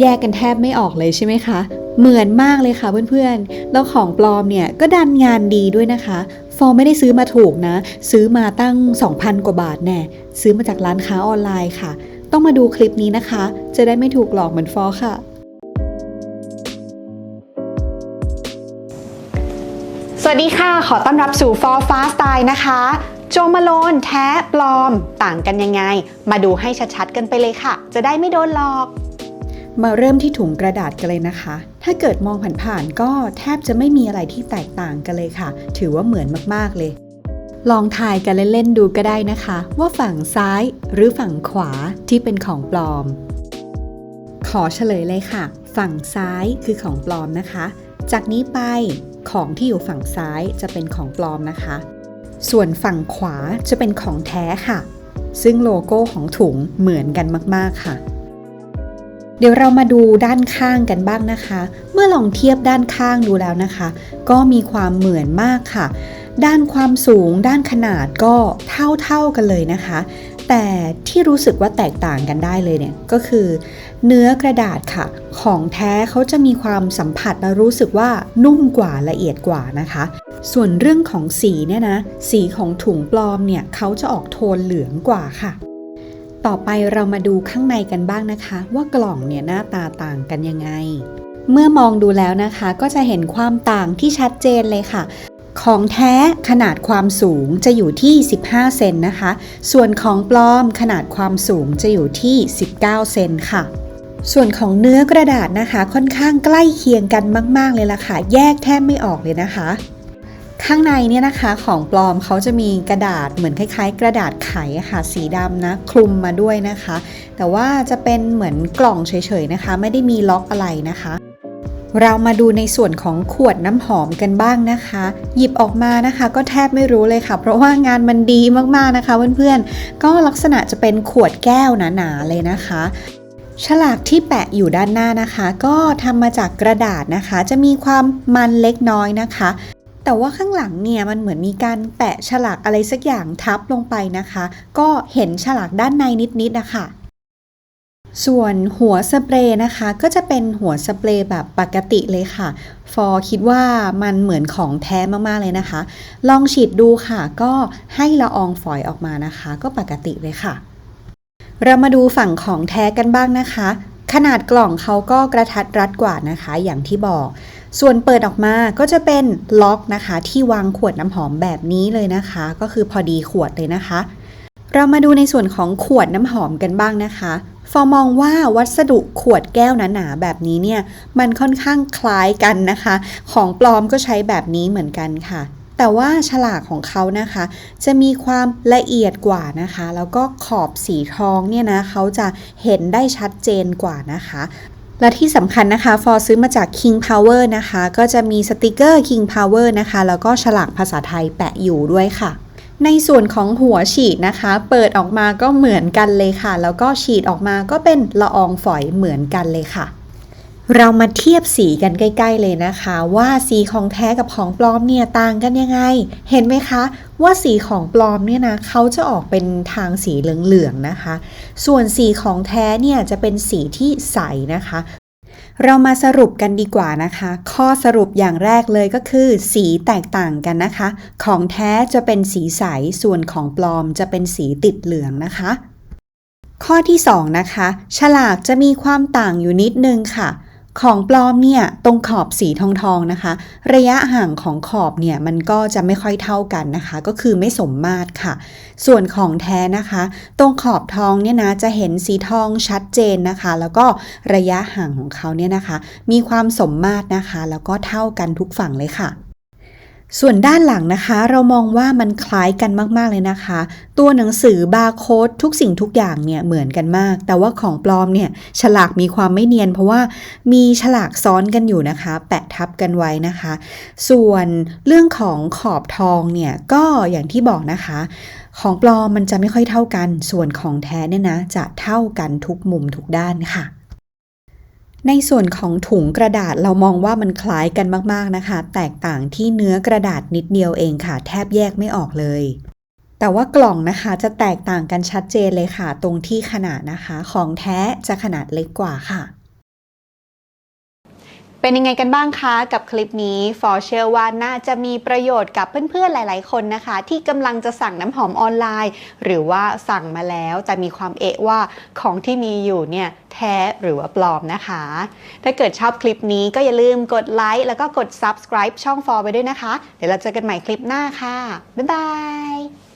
แยกกันแทบไม่ออกเลยใช่ไหมคะ เหมือนมากเลยค่ะเพื่อนๆ แล้วของปลอมเนี่ยก็ดันงานดีด้วยนะคะ ฟอร์ไม่ได้ซื้อมาถูกนะ ซื้อมาตั้ง 2,000 กว่าบาทแน่ ซื้อมาจากร้านค้าออนไลน์ค่ะ ต้องมาดูคลิปนี้นะคะ จะได้ไม่ถูกหลอกเหมือนฟอร์ค่ะ สวัสดีค่ะ ขอต้อนรับสู่ For Fast Style นะคะ โจมาโลนแท้ปลอมต่างกันยังไง มาดูให้ชัดๆกันไปเลยค่ะ จะได้ไม่โดนหลอก มาเริ่มที่ถุงกระดาษกันเลยนะคะ ถ้าเกิดมองผ่านๆก็แทบจะไม่มีอะไรที่แตกต่างกันเลยค่ะ ถือว่าเหมือนมากๆเลย ลองทายกันเล่นๆดูก็ได้นะคะ ว่าฝั่งซ้ายหรือฝั่งขวาที่เป็นของปลอม ขอเฉลยเลยค่ะ ฝั่งซ้ายคือของปลอมนะคะ จากนี้ไปของที่อยู่ฝั่งซ้ายจะเป็นของปลอมนะคะ ส่วนฝั่งขวาจะเป็นของแท้ค่ะ ซึ่งโลโก้ของถุงเหมือนกันมากๆค่ะ เดี๋ยวเรามาดูด้านข้างกันบ้างนะคะ เมื่อลองเทียบด้านข้างดูแล้วนะคะ ก็มีความเหมือนมากค่ะ ด้านความสูง ด้านขนาดก็เท่าๆกันเลยนะคะ แต่ที่รู้สึกว่าแตกต่างกันได้เลยเนี่ยก็คือ เนื้อกระดาษค่ะ ของแท้เขาจะมีความสัมผัสและรู้สึกว่านุ่มกว่าละเอียดกว่านะคะ ส่วนเรื่องของสีเนี่ยนะ สีของถุงปลอมเนี่ยเขาจะออกโทนเหลืองกว่าค่ะ ต่อไปเรามาดูข้างในกันบ้างนะคะ ว่ากล่องเนี่ยหน้าตาต่างกันยังไง เมื่อมองดูแล้วนะคะก็จะเห็นความต่างที่ชัดเจนเลยค่ะ ของแท้ขนาดความสูงจะอยู่ที่ 15 เซนนะคะ ส่วนของปลอมขนาดความสูงจะอยู่ที่ 19 เซนค่ะส่วนของเนื้อกระดาษนะคะค่อนข้างใกล้เคียงกันมาก ๆ เลยล่ะค่ะ แยกแทบไม่ออกเลยนะคะ ข้างในเนี่ยนะคะของปลอมเขาจะมีกระดาษเหมือนคล้ายๆ กระดาษไขค่ะสีดำนะคลุมมาด้วยนะคะ แต่ว่าจะเป็นเหมือนกล่องเฉยๆนะคะ ไม่ได้มีล็อกอะไรนะคะ เรามาดูในส่วนของขวดน้ำหอมกันบ้างนะคะ หยิบออกมานะคะ ก็แทบไม่รู้เลยค่ะ เพราะว่างานมันดีมากๆนะคะเพื่อนๆ ก็ลักษณะจะเป็นขวดแก้วหนาๆเลยนะคะฉลากที่แปะอยู่ด้านหน้านะคะ ก็ทำมาจากกระดาษนะคะ จะมีความมันเล็กน้อยนะคะ แต่ว่าข้างหลังเนี่ยมันเหมือนมีการแปะฉลากอะไรสักอย่างทับลงไปนะคะ ก็เห็นฉลากด้านในนิดๆนะคะส่วนหัวสเปรย์นะคะ ก็จะเป็นหัวสเปรย์แบบปกติเลยค่ะ ฟอร์คิดว่ามันเหมือนของแท้มากๆเลยนะคะ ลองฉีดดูค่ะ ก็ให้ละอองฝอยออกมานะคะ ก็ปกติเลยค่ะ เรามาดูฝั่งของแท้กันบ้างนะคะ ขนาดกล่องเขาก็กระทัดรัดกว่านะคะ อย่างที่บอก ส่วนเปิดออกมาก็จะเป็นล็อกนะคะ ที่วางขวดน้ำหอมแบบนี้เลยนะคะ ก็คือพอดีขวดเลยนะคะ เรามาดูในส่วนของขวดน้ำหอมกันบ้างนะคะฟอร์มองว่าวัสดุขวดแก้วหนาๆแบบนี้เนี่ยมันค่อนข้างคล้ายกันนะคะ ของปลอมก็ใช้แบบนี้เหมือนกันค่ะ แต่ว่าฉลากของเขานะคะ จะมีความละเอียดกว่านะคะ แล้วก็ขอบสีทองเนี่ยนะเขาจะเห็นได้ชัดเจนกว่านะคะ และที่สำคัญนะคะ ฟอร์ซื้อมาจาก King Power นะคะ ก็จะมีสติกเกอร์ King Power นะคะ แล้วก็ฉลากภาษาไทยแปะอยู่ด้วยค่ะ ในส่วนของหัวฉีดนะคะ เปิดออกมาก็เหมือนกันเลยค่ะ แล้วก็ฉีดออกมาก็เป็นละอองฝอยเหมือนกันเลยค่ะ เรามาเทียบสีกันใกล้ ๆ เลยนะคะ ว่าสีของแท้กับของปลอมเนี่ยต่างกันยังไง เห็นไหมคะ ว่าสีของปลอมเนี่ยนะเขาจะออกเป็นทางสีเหลืองๆนะคะ ส่วนสีของแท้เนี่ยจะเป็นสีที่ใสนะคะ เรามาสรุปกันดีกว่านะคะ ข้อสรุปอย่างแรกเลยก็คือ สีแตกต่างกันนะคะ ของแท้จะเป็นสีใส ส่วนของปลอมจะเป็นสีติดเหลืองนะคะ ข้อที่2นะคะ ฉลากจะมีความต่างอยู่นิดนึงค่ะ ของปลอมเนี่ยตรงขอบสีทองทองนะคะ ระยะห่างของขอบเนี่ยมันก็จะไม่ค่อยเท่ากันนะคะ ก็คือไม่สมมาตรค่ะ ส่วนของแท้นะคะ ตรงขอบทองเนี่ยนะจะเห็นสีทองชัดเจนนะคะ แล้วก็ระยะห่างของเขาเนี่ยนะคะ มีความสมมาตรนะคะ แล้วก็เท่ากันทุกฝั่งเลยค่ะ ส่วนด้านหลังนะคะเรามองว่ามันคล้ายกันมากๆเลยนะคะ ตัวหนังสือบาร์โค้ดทุกสิ่งทุกอย่างเนี่ยเหมือนกันมาก แต่ว่าของปลอมเนี่ยฉลากมีความไม่เนียน เพราะว่ามีฉลากซ้อนกันอยู่นะคะ แปะทับกันไว้นะคะ ส่วนเรื่องของขอบทองเนี่ยก็อย่างที่บอกนะคะ ของปลอมมันจะไม่ค่อยเท่ากัน ส่วนของแท้เนี่ยนะจะเท่ากันทุกมุมทุกด้านค่ะ ในส่วนของถุงกระดาษเรามองว่ามันคล้ายกันมากๆนะคะ แตกต่างที่เนื้อกระดาษนิดเดียวเองค่ะ แทบแยกไม่ออกเลย แต่ว่ากล่องนะคะจะแตกต่างกันชัดเจนเลยค่ะ ตรงที่ขนาดนะคะ ของแท้จะขนาดเล็กกว่าค่ะ เป็นยังไงกันบ้างคะกับคลิปนี้ฟอร์เชื่อว่าน่าจะมีประโยชน์กับเพื่อนๆ หลาย ๆ คนนะคะ ที่กำลังจะสั่งน้ำหอมออนไลน์ หรือว่าสั่งมาแล้วแต่มีความเอะว่าของที่มีอยู่เนี่ยแท้หรือว่าปลอมนะคะ ถ้าเกิดชอบคลิปนี้ก็อย่าลืมกดไลค์แล้วก็กด subscribe ช่องฟอร์ไปด้วยนะคะ เดี๋ยวเราเจอกันใหม่คลิปหน้าค่ะ บ๊ายบาย